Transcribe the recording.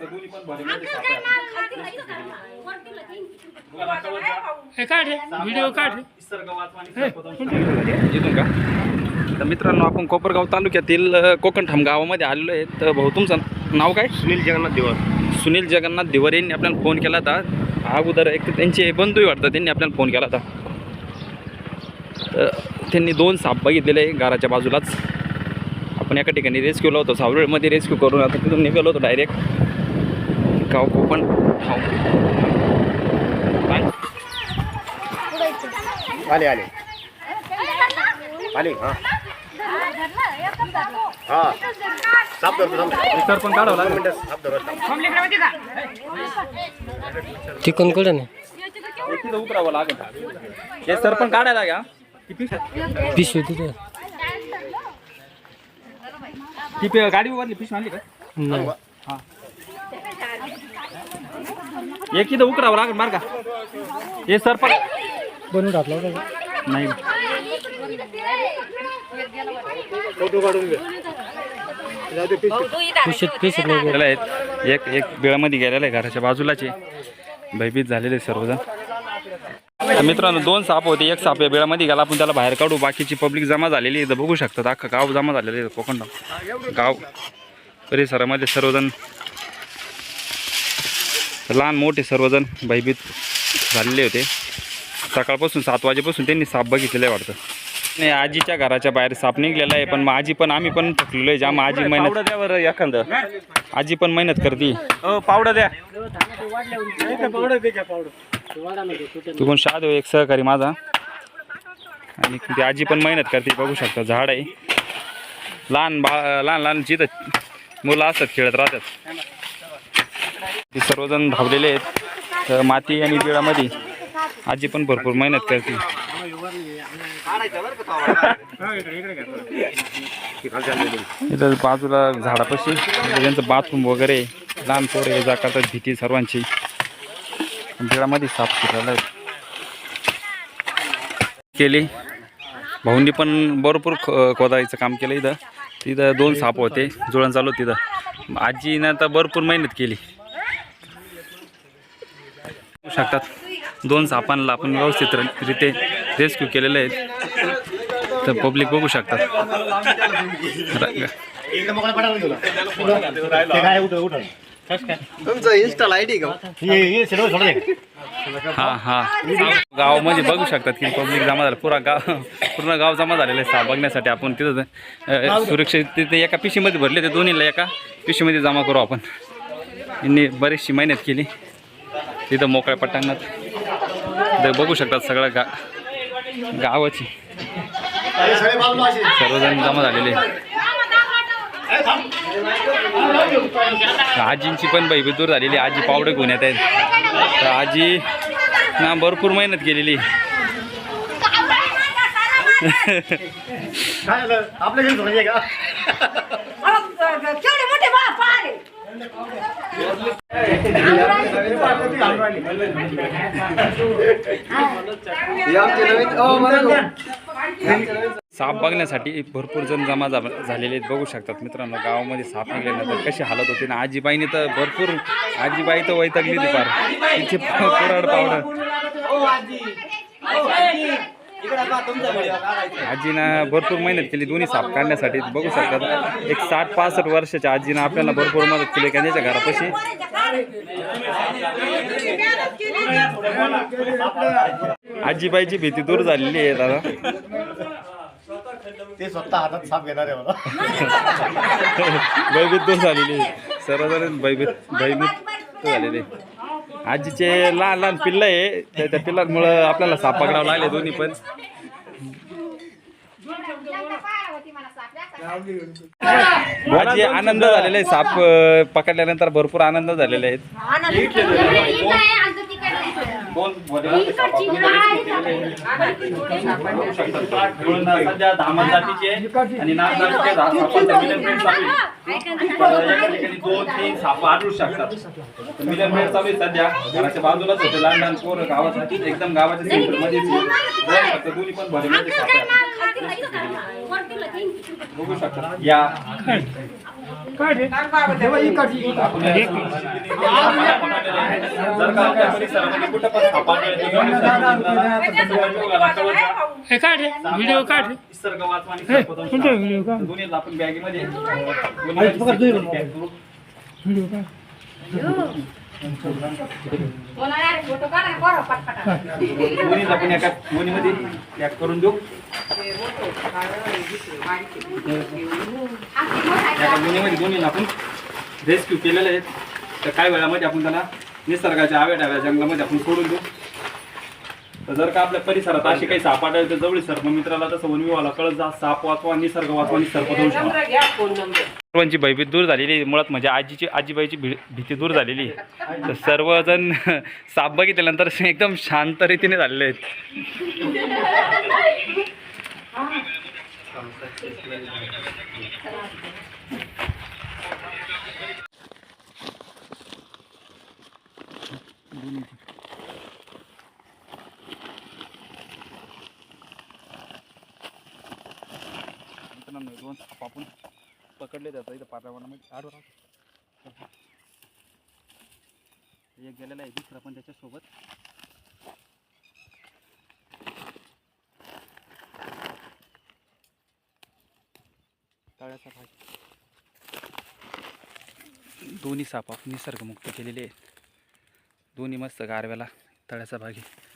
दोन्ही पण? हे काढ व्हिडिओ काढ निसर्ग इथून का? तर मित्रांनो आपण कोपरगाव तालुक्यातील अ, कोकणठाम गावामध्ये आलेलो आहे. तर भाऊ तुमचं नाव काय? सुनील जगन्नाथ दिवस सुनील जगन्नाथ दिवर यांनी आपल्याला फोन केला होता. अगोदर एक तर त्यांचे बंधूही वाटतं त्यांनी आपल्याला फोन केला होता. तर त्यांनी दोन साप बघितलेले आहे घराच्या बाजूलाच. आपण एका ठिकाणी रेस्क्यूला होतो सावरळमध्ये रेस्क्यू करून आता तिथून निघालो होतो डायरेक्ट गाव कोकण आले आले. आले हा. हा. साप धरतो. तर पण काढावं लागेल. मिनिटं साप धरतो तिकडून नाही? तिथं उतरावं लागेल. हे सर पण काढायला घ्या ती पिशवी- तिथे. ती गाडी उभारली पिशवी आणली का? नाही. हा. एक इथं उतरावं लागेल बरं का. हे सर पण बनवून टाकला होता? नाही. गेलेला आहेत. एक एक बिळामध्ये गेलेला आहे घराच्या बाजूलाचे. भयभीत झालेले आहे सर्वजण. तर मित्रांनो दोन साप होते. एक साप या बिळामध्ये गेला. आपण त्याला बाहेर काढू. बाकीची पब्लिक जमा झालेली आहे. इथं बघू शकतात. अख्खं गाव जमा झालेलं आहे. कोकण गाव परिसरामध्ये सर्वजण लहान मोठे सर्वजण भयभीत झालेले होते. सकाळपासून सात वाजेपासून त्यांनी साप बघितलेलं आहे वाटतं. नाही आजीच्या घराच्या बाहेर साप निघलेला आहे पण मग आजी पण आम्ही पण थकलेलो आहे. जाम आजी मेहनत द्या बरं एखादं. आजी पण मेहनत करते. पावडं द्या. तू कोण शाद हो एक सहकारी माझा. आणि ती आजी पण मेहनत करते बघू शकता झाड आहे. लहान बा लहान लहान जिथं मुलं असतात खेळत राहतात. ते सर्वजण धावलेले आहेत तर माती आणि बिळामध्ये आजी पण भरपूर मेहनत करते इथं बाजूला झाडापाशी म्हणजे त्यांचं बाथरूम वगैरे लहान पोरे जा करतात भीती सर्वांची. बिळामध्ये साप फिरायला केली. भाऊंनी पण भरपूर खोदायचं काम केलं इथं. तिथं दोन साप होते जुळण चालू तिथं आजीनं तर भरपूर मेहनत केली. शकतात. दोन सापांना आपण व्यवस्थित रिते रेस्क्यू केलेले आहेत. तर पब्लिक बघू शकतात. तुमचं इन्स्टॉल का? हे हे. हा हा. गावामध्ये बघू शकतात की पब्लिक जमा झालं. पुरा गाव पूर्ण गाव जमा झालेलं आहे साप बघण्यासाठी आपण तिथं सुरक्षित तिथे एका पिशीमध्ये भरले ते दोन्हीला एका पिशीमध्ये जमा करू आपण. यांनी बरीचशी मेहनत केली. तिथं मोकळ्या पटांगणात इथं बघू शकतात सगळं गा गावाची. सर्वजण जमा झालेले. आजींची पण भयभीत दूर झालेली. आजी पावडे घेऊन येत आहेत. तर आजी ना भरपूर मेहनत केलेली. आपल्या साप बघण्यासाठी भरपूर जण जमा जा झालेले आहेत. बघू शकतात मित्रांनो गावामध्ये साप निघाल्यानंतर कशी हालत होती ना आजीबाईने तर भरपूर आजीबाई तर वैतागली होती फार. कुराड पावडं. आजीनं भरपूर मेहनत केली दोन्ही साप काढण्यासाठी. बघू शकतात. एक साठ पासष्ट वर्षाच्या आजीनं आपल्याला भरपूर मदत केली का त्याच्या घरापाशी आजीबाईची भीती दूर झालेली आहे दादा. ते स्वतः हातात साप घेणार आहे मला. भयभीत दूर झालेली आहे. सर्वजण भयभीत भयभीत झालेले आजीचे लहान लहान पिल्लं आहे. त्या पिल्लांमुळं आपल्याला साप पकडावं लागले दोन्ही पण. भाजी आनंद झालेला आहे साप पकडल्यानंतर भरपूर आनंद झालेले आहेत. दोन सध्या धामण जातीचे आणि नाग जातीचे दोन तीन साप आढळू शकतात. मिलन चालू सध्या. घराच्या बाजूलाच होते. लहान लहान पोरं गावात एकदम गावाच्या सेंटरमध्ये दोन्ही पण. बघू शकता. या. काढ रे. तेव्हा इकडची, इकडची. जर का आपल्या परिसरामध्ये कुठं पण साप आढळले तर हे काढ रे. व्हिडिओ काढ रे. निसर्ग वाचवा आणि हे, सर्पदंश कोणता व्हिडिओ टाळा. काढ दोन्हीला आपण बॅगेमध्ये दोन्हीला. व्हिडिओ काढ आपण एका मोनीमध्ये पॅक करून देऊ. एका दोन्हीमध्ये दोन्हीला आपण रेस्क्यू केलेले आहेत. तर काही वेळामध्ये आपण त्याला निसर्गाच्या आव्या डाव्या जंगलामध्ये आपण सोडून देऊ. तर जर का आपल्या परिसरात अशी काही साप आढळले तर जवळी सर्प मित्राला तसं वन विभागाला कळत जा साप वाचवा निसर्ग वाचवा आणि सर्प दोष सर्वांची भयभीत दूर झालेली आहे. मुळात म्हणजे आजीची आजीबाईची भी भीती दूर झालेली आहे. तर सर्वजण साप बघितल्यानंतर एकदम शांत रीतीने झालेले आहेत. दोन साप आपण पकडले जातात इथं पाटावरणामध्ये आडवर राहतो. एक गेलेला आहे दुसरा पण त्याच्यासोबत. तळ्याचा भाग. दोन्ही साप आपण निसर्गमुक्त केलेले आहेत. दोन्ही मस्त गारव्याला तळ्याचा भाग आहे.